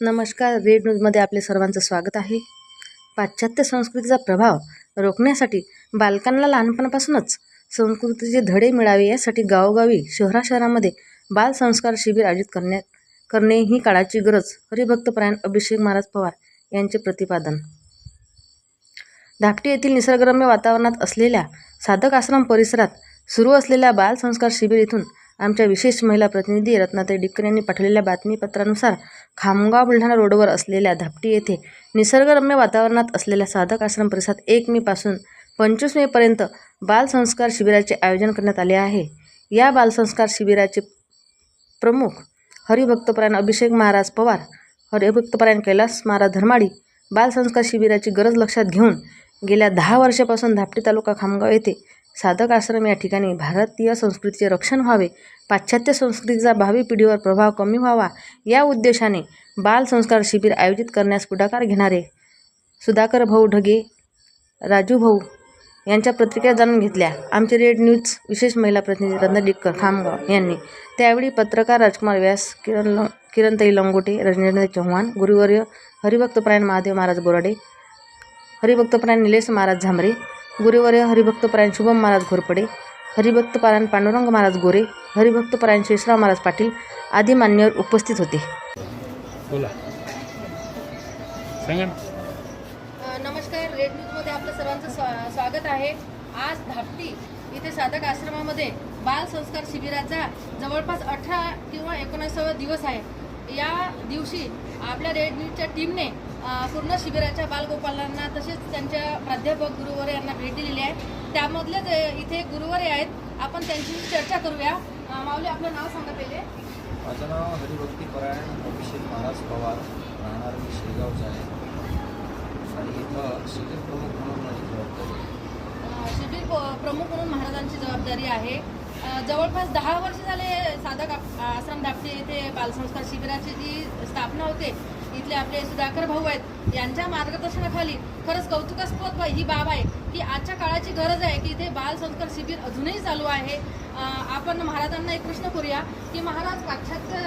नमस्कार रेड न्यूजमध्ये आपले सर्वांचं स्वागत आहे. पाश्चात्य संस्कृतीचा प्रभाव रोखण्यासाठी बालकांना लहानपणापासूनच संस्कृतीचे धडे मिळावे यासाठी गावोगावी शहरा शहरामध्ये बालसंस्कार शिबिर आयोजित करण्यात करणे ही काळाची गरज हरिभक्तपरायण अभिषेक महाराज पवार यांचे प्रतिपादन. धाकटी येथील निसर्गरम्य वातावरणात असलेल्या साधक आश्रम परिसरात सुरू असलेल्या बालसंस्कार शिबिर इथून आमच्या विशेष महिला प्रतिनिधी रत्नाताई डिक्कर यांनी पाठवलेल्या बातमीपत्रानुसार खामगाव बुलढाणा रोडवर असलेल्या धापटी येथे निसर्गरम्य वातावरणात असलेल्या साधक आश्रम परिसरात एक मेपासून पंचवीस मेपर्यंत बालसंस्कार शिबिराचे आयोजन करण्यात आले आहे. या बालसंस्कार शिबिराचे प्रमुख हरिभक्तपरायण अभिषेक महाराज पवार हरिभक्तपरायण कैलास महाराज धर्माडी बालसंस्कार शिबिराची गरज लक्षात घेऊन गेल्या दहा वर्षापासून धापटी तालुका खामगाव येथे साधक आश्रम या ठिकाणी भारतीय संस्कृतीचे रक्षण व्हावे पाश्चात्य संस्कृतीचा भावी पिढीवर प्रभाव कमी व्हावा या उद्देशाने बालसंस्कार शिबिर आयोजित करण्यास पुढाकार घेणारे सुधाकर भाऊ ढगे राजू भाऊ यांच्या प्रतिक्रिया जाणून घेतल्या. आमचे रेड न्यूज विशेष महिला प्रतिनिधी रत्ना डिक्कर खामगाव यांनी. त्यावेळी पत्रकार राजकुमार व्यास किरण लं किरणताई लंगोटे रजनेंद्र चव्हाण गुरुवर्य हरिभक्तप्रायण महादेव महाराज बोराडे हरिभक्तप्रायण निलेश महाराज झांबरे गुरुवर्य हरिभक्तपरायण शुभम महाराज घोरपडे हरिभक्तपरायण पांडुरंग महाराज गोरे हरिभक्तपरायण शेषराव महाराज पाटील आदी मान्यवर उपस्थित होते. बोला. नमस्कार. रेड न्यूजमध्ये आपलं सर्वांचं स्वा स्वागत आहे. आज धापटी इथे साधक आश्रमामध्ये बाल संस्कार शिबिराचा जवळपास अठरा किंवा एकोणीसावा दिवस आहे. या दिवशी आपल्या रेड न्यूजच्या टीमने पूर्ण शिबिराच्या बालगोपालांना तसेच त्यांच्या प्राध्यापक गुरुवारे यांना भेट दिलेली आहे. त्यामधलेच इथे गुरुवारे आहेत. आपण त्यांची चर्चा करूया. माऊली आपलं नाव सांगा पहिले. माझं नाव हरिभक्ती परायण अभिषेक महाराज पवार. राहणार मी शेगावचा आहे. आणि इथं शिबिर प्रमुख म्हणून माझी जबाबदारी शिबिर प्रमुख म्हणून महाराजांची जबाबदारी आहे. जवळपास दहा वर्ष झाले साधक आप- आश्रम दापटे येथे बालसंस्कार शिबिराची जी स्थापना होते इथले आपले सुधाकर भाऊ आहेत यांच्या मार्गदर्शनाखाली खरंच कौतुकास्पद ही बाब आहे की आजच्या काळाची गरज आहे की इथे बालसंस्कार शिबिर अजूनही चालू आहे. आपण महाराजांना एक प्रश्न करूया की महाराज पाश्चात्य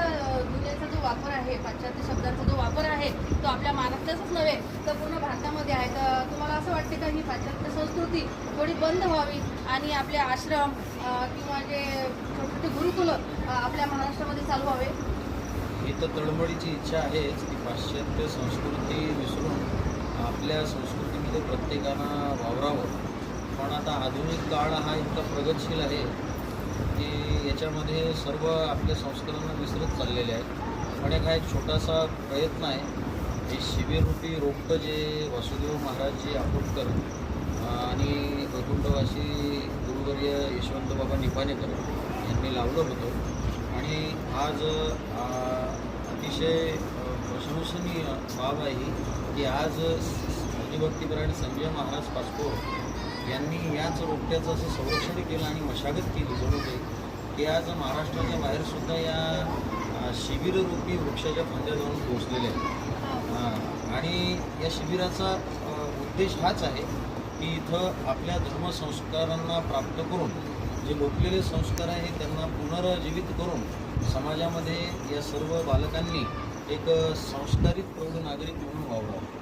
दुनियेचा जो वापर आहे पाश्चात्य शब्दांचा जो वापर आहे तो आपल्या महाराष्ट्राचाच नव्हे तर पूर्ण भारतामध्ये आहे. तर तुम्हाला असं वाटते का ही पाश्चात्य संस्कृती थोडी बंद व्हावी आणि आपले आश्रम किंवा जे छोटे छोटे गुरुकुलं आपल्या महाराष्ट्रामध्ये चालू व्हावे. ही तर तळमळीची इच्छा आहेच की पाश्चात्य संस्कृती विसरून आपल्या संस्कृतीमध्ये प्रत्येकानं वावरावं. पण आता आधुनिक काळ हा इतका प्रगतशील आहे की याच्यामध्ये सर्व आपल्या संस्कारांना विसरत चाललेले आहेत. पण एक हा एक छोटासा प्रयत्न आहे. हे शिबिररूपी रोपटं जे वासुदेव महाराजजी आंबोडकर अं, आणि वैकुंठवासी गुरुवर्य यशवंत बाबा निपाणेकर यांनी लावलं होतं. आणि आज अतिशय प्रशंसनीय बाब आहे ही की आज हरिभक्तीपरायण संजय महाराज पासपोर यांनी याच रोपट्याचं असं संरक्षण केलं आणि मशागत केली जणू की आज महाराष्ट्राच्या बाहेरसुद्धा या शिबिररूपी वृक्षाच्या फांद्या जाऊन पोहोचलेल्या आहेत. अं, आणि या शिबिराचा उद्देश हाच आहे की इथं आपल्या धर्मसंस्कारांना प्राप्त करून जे लोकलेले संस्कार आहे त्यांना पुनर्जीवित करून समाजामध्ये या सर्व बालकांनी एक संस्कारित प्रौढ नागरिक म्हणून वावरावं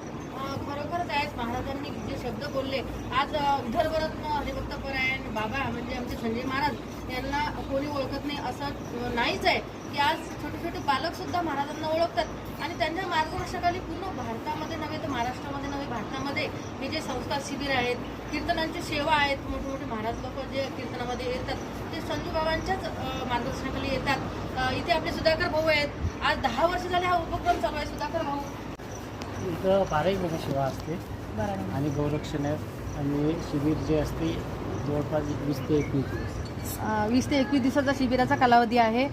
खरोखरच आहेत महाराजांनी जे शब्द बोलले आज विदर्भरत्न हरिभक्त परायण बाबा म्हणजे आमचे संजय महाराज यांना कोणी ओळखत नाही असं नाहीच आहे. की आज छोटे छोटे बालक सुद्धा महाराजांना ओळखतात. आणि त्यांच्या मार्गदर्शनाखाली पूर्ण भारतामध्ये नव्हे तर महाराष्ट्रामध्ये जे संस्कार शिबिर आहेत कीर्तनांची सेवा आहेत मोठे मोठे महाराज लोक जे कीर्तनामध्ये येतात ते संजू बाबांच्याच मार्गदर्शनाखाली येतात. इथे आपले सुधाकर भाऊ आहेत. आज दहा वर्ष झाले हा उपक्रम चालू आहे. सुधाकर भाऊ. इथं बाराही महिने सेवा असते. आणि गौरक्षण आहे आणि शिबिर जे असते जवळपास वीस ते एकवीस दिवस. वीस ते एकवीस दिवसाचा शिबिराचा कालावधी आहे.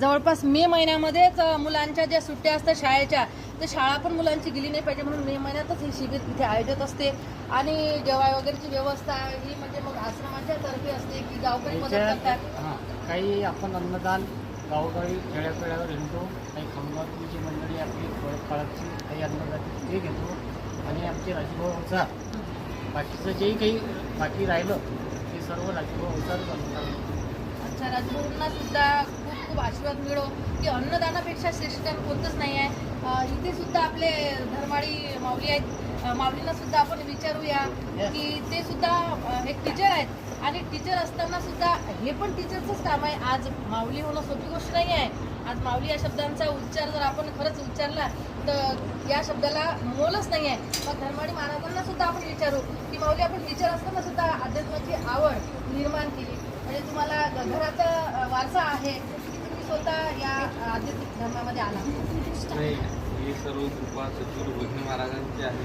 जवळपास मे महिन्यामध्येच मुलांच्या ज्या सुट्ट्या असतात शाळेच्या तर शाळा पण मुलांची गेली नाही पाहिजे म्हणून मे महिन्यातच हे शिबिर तिथे आयोजित असते. आणि जेवाय वगैरेची व्यवस्था ही म्हणजे मग आश्रमाच्या तर्फे असते की गावकरी मदत करतात. काही आपण अन्नदान गावोगावी खेड्याखेड्यावर हिंडतो काही खंबातूची मंडळी आपली फळफळाची काही अन्नदान ते घेतो. आणि आमचे राजभाऊ होता बाकीचं जेही काही बाकी राहिलं सर्व राजभाऊ होतात अन्नदान अच्छा राजभाऊंना सुद्धा खूप खूप आशीर्वाद मिळो. की अन्नदानापेक्षा श्रेष्ठ कोणतंच नाही आहे. इथे सुद्धा आपले धर्माडी माऊली आहेत. अ, माऊलींना सुद्धा आपण विचारूया की ते सुद्धा एक टीचर आहेत. आणि टीचर असताना सुद्धा हे पण टीचरचंच काम आहे. आज माऊली होणं सोपी गोष्ट नाही आहे. आज माऊली या शब्दांचा उच्चार जर आपण खरंच उच्चारला तर या शब्दाला मोलच नाही आहे मग धर्माडी महाराजांना सुद्धा आपण विचारू. की माऊली आपण विचार असताना सुद्धा अध्यात्माची आवड निर्माण केली. म्हणजे तुम्हाला घराचा वारसा आहे की तुम्ही स्वतः या आध्यात्मिक धर्मामध्ये आला? नाही सर्व कृपा सचूर भजनी महाराजांची आहे.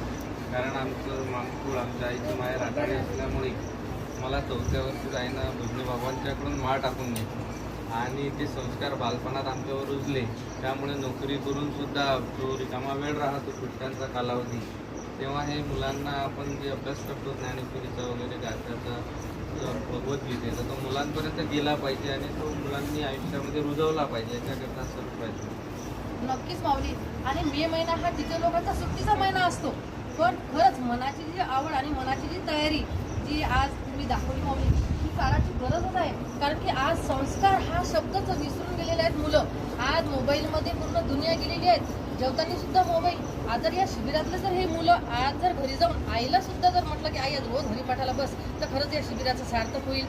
कारण आमचं मानकूळ आमच्या आईची माहेर आघाडी असल्यामुळे मला चौथ्या वर्षी जाईनं भजनी बाबांच्याकडून माळ टाकून दिली आणि ते संस्कार बालपणात आमच्यावर रुजले. त्यामुळे नोकरी करून सुद्धा जो रिकामा वेळ राहतो सुट्ट्यांचा कालावधी तेव्हा हे मुलांना आपण जे अभ्यास करतो ज्ञानेश्वरीचा वगैरे गाथ्याचा भगवद्गीतेचा तो मुलांपर्यंत गेला पाहिजे आणि तो मुलांनी आयुष्यामध्ये रुजवला पाहिजे याच्याकरता सर्व पाहिजे. नक्कीच माऊली. आणि मे महिना हा तिथे लोकांचा सुट्टीचा महिना असतो. पण खरंच मनाची जी आवड आणि मनाची जी तयारी जी आज तुम्ही दाखवली माऊली ही काळाची गरजच आहे कारण की आज संस्कार हा शब्दच विसरून गेलेले आहेत मुलं. आज मोबाईलमध्ये पूर्ण दुनिया गेलेली आहेत जेवताना सुद्धा मोबाईल. आज जर या शिबिरातले जर हे मुलं आज जर घरी जाऊन आईला सुद्धा जर म्हटलं की आई आज रोज हरिपाठाला बस तर खरंच या शिबिराचं सार्थक होईल.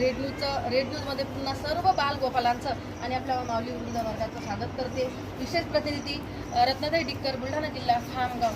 रेड न्यूजचं रेड न्यूजमध्ये पुन्हा सर्व बालगोपालांचं आणि आपल्या माऊली वृंद वर्गाचं स्वागत करते. विशेष प्रतिनिधी अं, रत्नाताई डिक्कर बुलढाणा जिल्हा खामगाव.